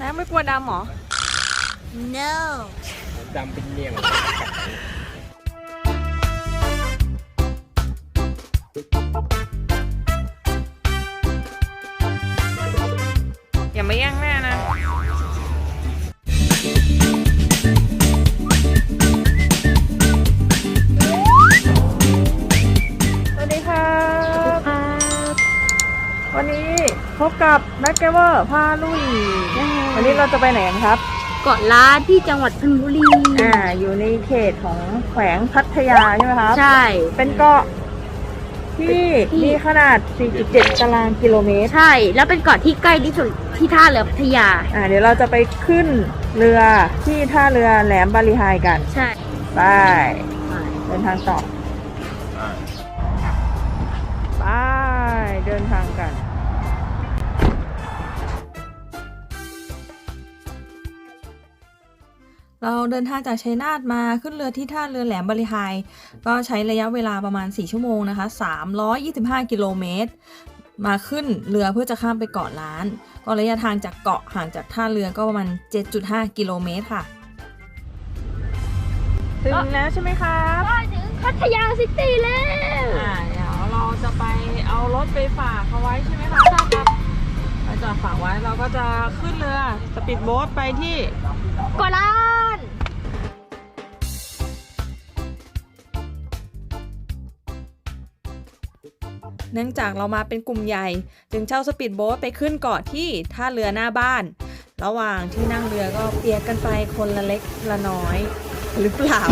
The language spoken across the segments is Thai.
น้ำไม่กลัวดำเหรอ no ดำเป็นเมี่ยง กับแม็กเกเวอร์พาลุย วันนี้เราจะไปไหนกันครับ เกาะล้านที่จังหวัดชลบุรี อ่า อยู่ในเขตของแขวงพัทยาใช่ไหมครับ ใช่ เป็นเกาะที่มีขนาด 4.7 ตารางกิโลเมตร ใช่ แล้วเป็นเกาะที่ใกล้ที่สุดที่ท่าเรือพัทยา อ่า เดี๋ยวเราจะไปขึ้นเรือที่ท่าเรือแหลมบาลีไฮกัน ใช่ ไป เดินทางต่อ ไป เดินทางกัน เราเดินทางจากชัยนาทมาขึ้นเรือที่ท่าเรือแหลมบริหาย ก็ใช้ระยะเวลาประมาณ 4 ชั่วโมงนะคะ 325 กิโลเมตร มาขึ้นเรือเพื่อจะข้ามไปเกาะล้าน ก็ระยะทางจากเกาะห่างจากท่าเรือก็ประมาณ 7.5 กิโลเมตรค่ะ ถึงแล้วใช่ไหมครับก็ถึงพัทยาซิตี้แล้วอ่าเดี๋ยวเราจะไปเอารถไปฝากเขาไว้ใช่ไหมคะใช่ครับไปจอดฝากไว้เราก็จะขึ้นเรือสปีดโบ๊ทไปที่เกาะ เนื่องจากเรามาเป็นกลุ่มใหญ่ จึงเช่าสปีดโบ๊ทไปขึ้นเกาะที่ท่าเรือหน้าบ้าน ระหว่างที่นั่งเรือก็เปียกกันไปคนละเล็กละน้อยหรือเปล่า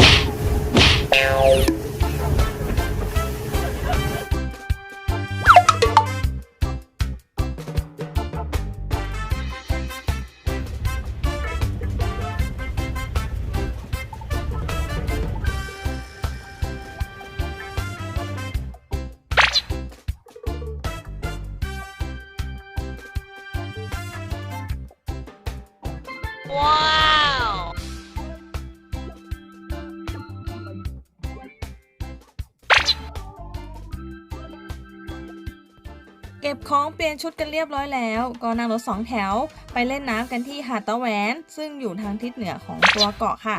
เก็บของเปลี่ยนชุดกันเรียบร้อยแล้ว ก็นั่งรถสองแถว ไปเล่นน้ำกันที่หาดตะแหวน ซึ่งอยู่ทางทิศเหนือของตัวเกาะค่ะ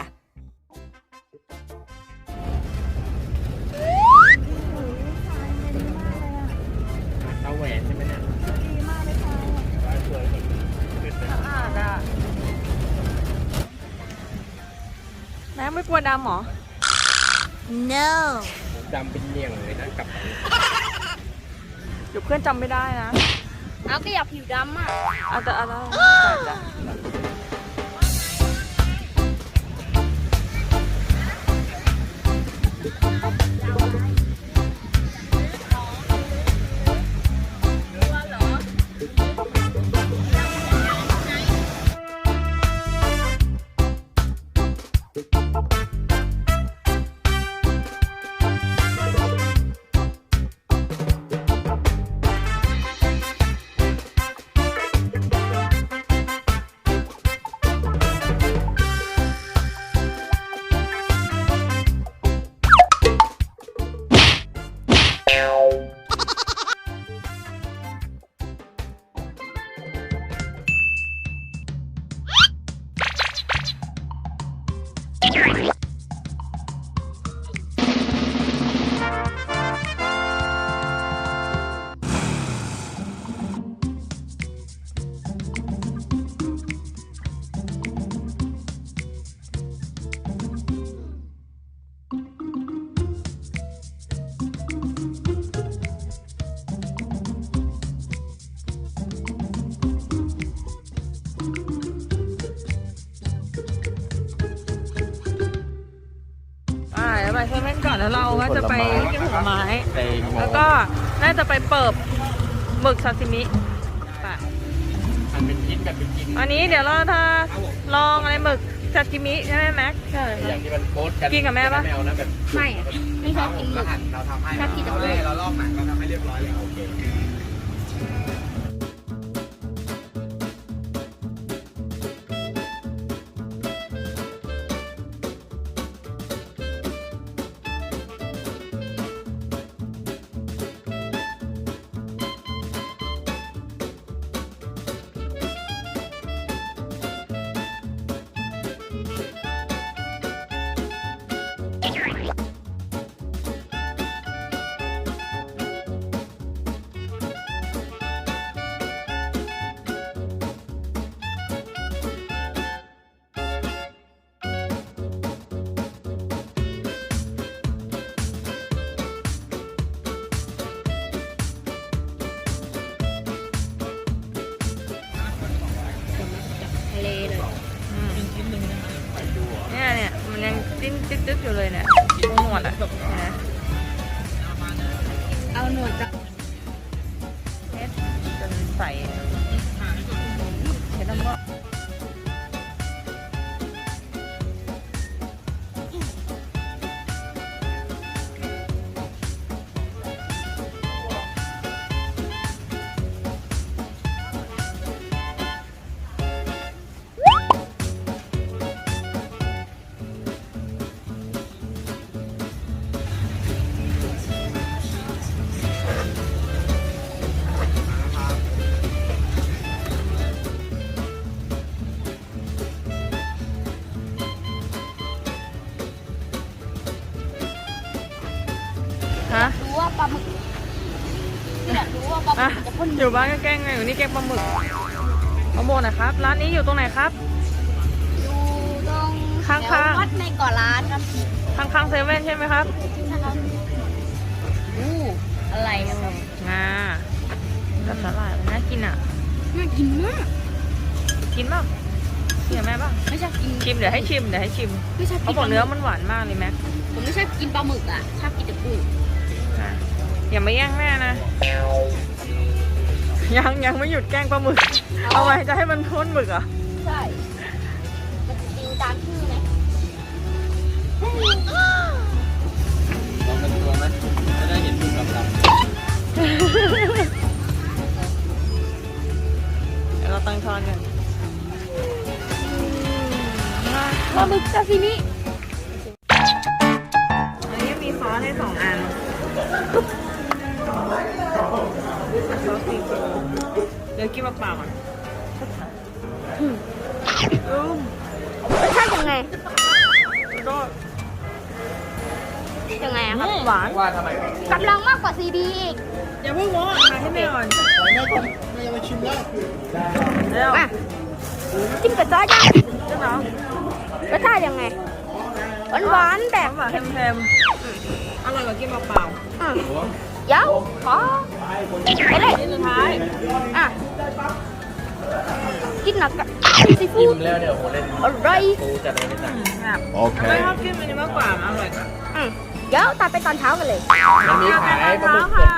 เตาแหวนใช่ไหมเนี่ยดีมากเลยค่ะสวยขึ้นไปสะอาดอะแม่ไม่กลัวดำเหรอ no ดำเป็นเมี่ยงเลยนะกลับเดี๋ยวเพื่อนจำไม่ได้นะเอาก็อยากผิวดำอะเอาแต่เอาแต่จ้ะ เว่นก่อนแล้วเราก็จะไปกินผลไม้ไปโมแล้วก็น่าจะไปเปิบหมึกซาซิมิไปมันเป็นชิ้นแบบเป็นชิ้นอันนี้เดี๋ยวเราจะลองอะไรหมึกซาซิมิใช่ไหมแม็กใช่ อย่างที่มันโพสต์กันกินกับแม่ปะแมวนะแบบไม่อะไม่ชอบกินหมึกเราทำให้ชอบกินแต่เราหมึเล่กเราลอกหนังเราทำให้เรียบร้อยเลยโอเค อะมึกจะพ่นอยู่บ้านก็แกล้งไงอยู่นี่แกงปลาหมึกเอาโมนะครับ ร้านนี้อยู่ตรงไหนครับ อยู่ตรงข้างๆแถววัดในเกาะล้านครับข้างๆเซเว่นใช่ไหมครับนะครับอู้อะไรครับงากับสาหร่ายมันน่ากินอะ น่ากินมาก กินบ้างเสียแม่บ้างไม่ชอบกินชิมเดี๋ยวให้ชิมเดี๋ยวให้ชิมไม่ชอบเขากินบอกเนื้อปลาหมึมันหวานมากเลยแม็กผมไม่ชอบกินปลาหมึกอะชอบกินแต่กุ้งนะอย่ามาแย่งแม่นะ ยังยังไม่หยุดแกล้งปลาหมึก เอาไว้จะให้มันพ่นหมึกเหรอะใช่มันจะจริงตามชื่อไหมลองเป็นตัวไหมจะได้เห็นมุมดำเดี๋ยวเราตั้งช้อนกัน ปลาหมึกซาซิมิ เดี๋ยวกินเปล่าๆอะอืมรสชาติยังไงก็ ยังไงอะครับหวานๆว่าทำไมกำลังมากกว่าซีดีอีกอย่าเพิ่งโม้ทานให้แม่ก่อนแม่ก็แม่ยังไม่ชิมแล้วเร็วมาจิ้มกับซอสยังเจ้าน้องรสชาติยังไงหวานหวานๆแบบหวานเค็มๆอร่อยกว่ากินเปล่าอืม เดี๋ยวขอไปเลยๆนี่สุดท้ายอะกินหนักกับซีฟู้อิ่ดมแล้วเดี๋ยวผมเล่นอร่อยตูจัดเลยไม่ต่างแบบโอเคไม่ชอบกินมันนี้มากกว่ามันอร่อยกว่าอืมเดี๋ยวตัดไปตอนเช้ากันเลยมันมีขายปลาเช้าหมึกสค่ะ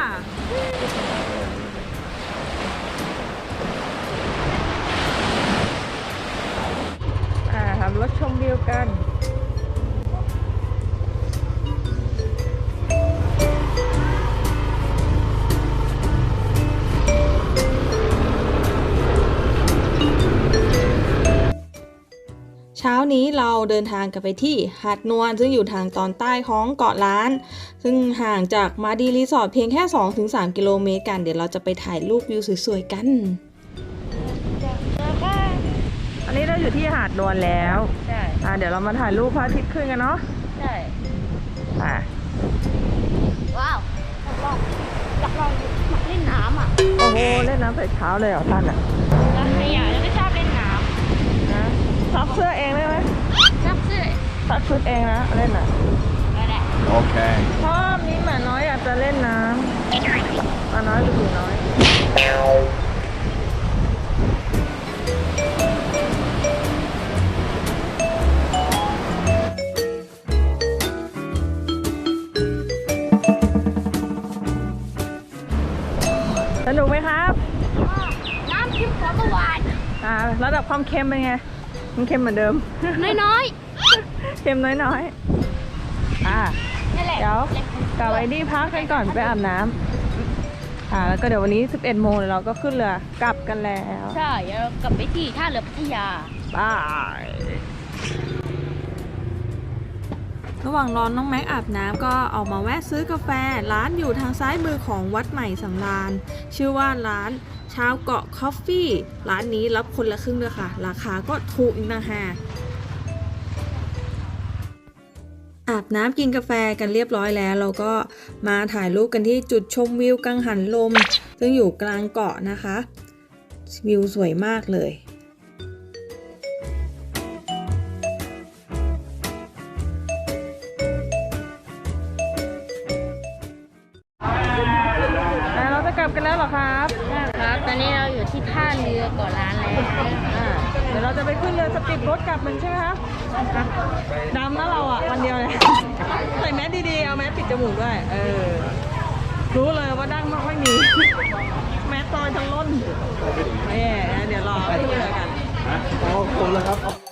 นี้เราเดินทางกันไปที่หาดนวลซึ่งอยู่ทางตอนใต้ของเกาะล้าน ซึ่งห่างจากมาดีรีสอร์ทเพียงแค่ 2-3 กิโลเมตรกัน เดี๋ยวเราจะไปถ่ายรูปวิวสวยๆกัน อันนี้เราอยู่ที่หาดนวลแล้วใช่อ่าเดี๋ยวเรามาถ่ายรูปพระอาทิตย์ขึ้นกันเนาะใช่อ่าว้าวอยากลองอยากลองอยากเล่นน้ำอะ โอ้โหเล่นน้ำแต่เช้าเลยเหรอท่านอะ แล้วใครอยากแล้วก็ชอบเล่นน้ นะ ซักเสื้อเองได้ไหมำชอบซื้อซักชุดเองนะ เล่นอะก็ได้ Okay. ชอบนี้หมาน้อยอยากจะเล่นน้ำหมาน้อยหรือผีน้อย สนุกไหมครับ น้ำทิพย์ของเมื่อวานอ่าระดับความเค็มเป็นไง มันเค็มเหมือนเดิม น้อยเค็มน้อยๆ อ่า ๆนั่นแหละเดี๋ยวกลับไปที่พักกันก่อนไปอาบน้ำอ่า แล้วก็เดี๋ยววันนี้ 11 โมงเดี๋ยวเราก็ขึ้นเรือกลับกันแล้ว ใช่เดี๋ยวเรากลับไปที่ท่าเรือพัทยา บาย ระหว่างรอน้องแม็กอาบน้ำก็ออกมาแวะซื้อกาแฟ ร้านอยู่ทางซ้ายมือของวัดใหม่สำราญ ชื่อว่าร้านชาวเกาะคอฟฟี่ ร้านนี้รับคนละครึ่งด้วยค่ะ ราคาก็ถูกอีกนะฮะอาบน้ำกินกาแฟกันเรียบร้อยแล้ว เราก็มาถ่ายรูปกันที่จุดชมวิวกังหันลม ซึ่งอยู่กลางเกาะนะคะ วิวสวยมากเลย ล้วเราจะกลับกันแล้วเหรอครับครับ ตอนนี้เราอยู่ที่ท่าเรือเกาะล้านแล้วอ่าดี๋ยวเราจะไปขึ้นเรือสปีดโบ๊ทกลับมันใช่ไหมคะอะดำนะเราอะวันเดียวเลยใส่แมสดีๆ เอาแมสปิดจมูกด้วย เออ รู้เลยว่าดั้งไม่ค่อยมี แมสซอยทั้งล้นแม่เดี๋ยวรอขึ้นเรือกันอ๋อผมเลยครับ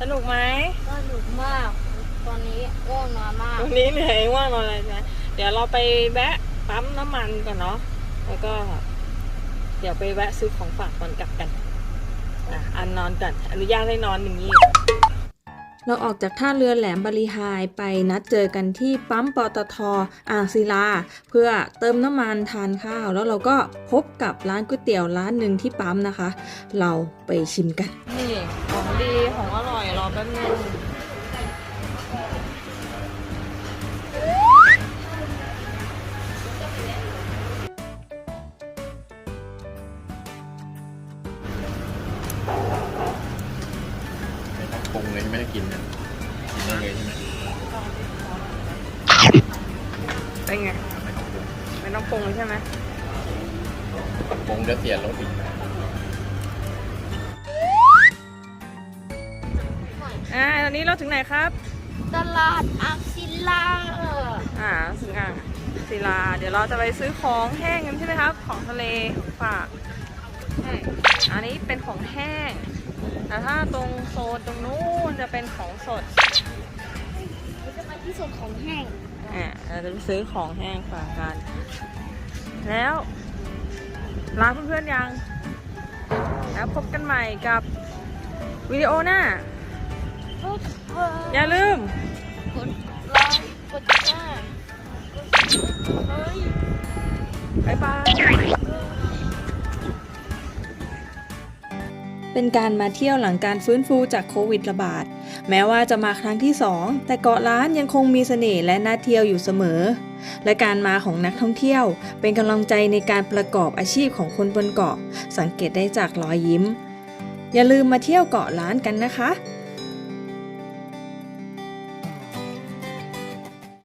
สนุกไหมก็หนุกมาก ตอนนี้ง่วงนอนมาก วันนี้เหนื่อยว่างนอนอะไรนะ เดี๋ยวเราไปแวะปั๊มน้ำมันก่อนเนาะ แล้วก็ เดี๋ยวไปแวะซื้อของฝากก่อนกลับกันอะอันนอนก่อนอนุญาตให้นอนอย่างนี้ เราออกจากท่าเรือแหลมบริหายไปนัดเจอกันที่ปั๊มปตทอ่างศิลา เพื่อเติมน้ำมันทานข้าว แล้วเราก็พบกับร้านก๋วยเตี๋ยวร้านหนึ่งที่ปั๊มนะคะ เราไปชิมกันนี่ของ ดีของอร่อยรอแป๊บนึงไม่ต้องปรุงเลยไม่ได้กินนะกินได้เลยใช่ไหมเป็นไง ไม่ต้องปรุงไม่ต้องปรุงใช่ไหมปรุงเดี๋ยวเสียรสอีก อ่าตอนนี้เราถึงไหนครับ ตลาดอักศิลาอ่าถึงอ่างศิลา เดี๋ยวเราจะไปซื้อของแห้งกันใช่ไหมครับ ของทะเลของฝากใช่อันนี้เป็นของแห้งแต่ถ้าตรงโซนตรงนู้นจะเป็นของสดเราจะไปที่ส่วนของแห้งอ่าเราจะไปซื้อของแห้งฝากกัน แล้วลาเพื่อนๆยัง แล้วพบกันใหม่กับวิดีโอหน้ากด อย่าลืม กดไลค์กดแชร์เฮ้ยบ๊ายบาย เป็นการมาเที่ยวหลังการฟื้นฟูจากโควิดระบาด แม้ว่าจะมาครั้งที่ 2 แต่เกาะล้านยังคงมีเสน่ห์และน่าเที่ยวอยู่เสมอ และการมาของนักท่องเที่ยว เป็นกำลังใจในการประกอบอาชีพของคนบนเกาะ สังเกตได้จากรอยยิ้ม อย่าลืมมาเที่ยวเกาะล้านกันนะคะ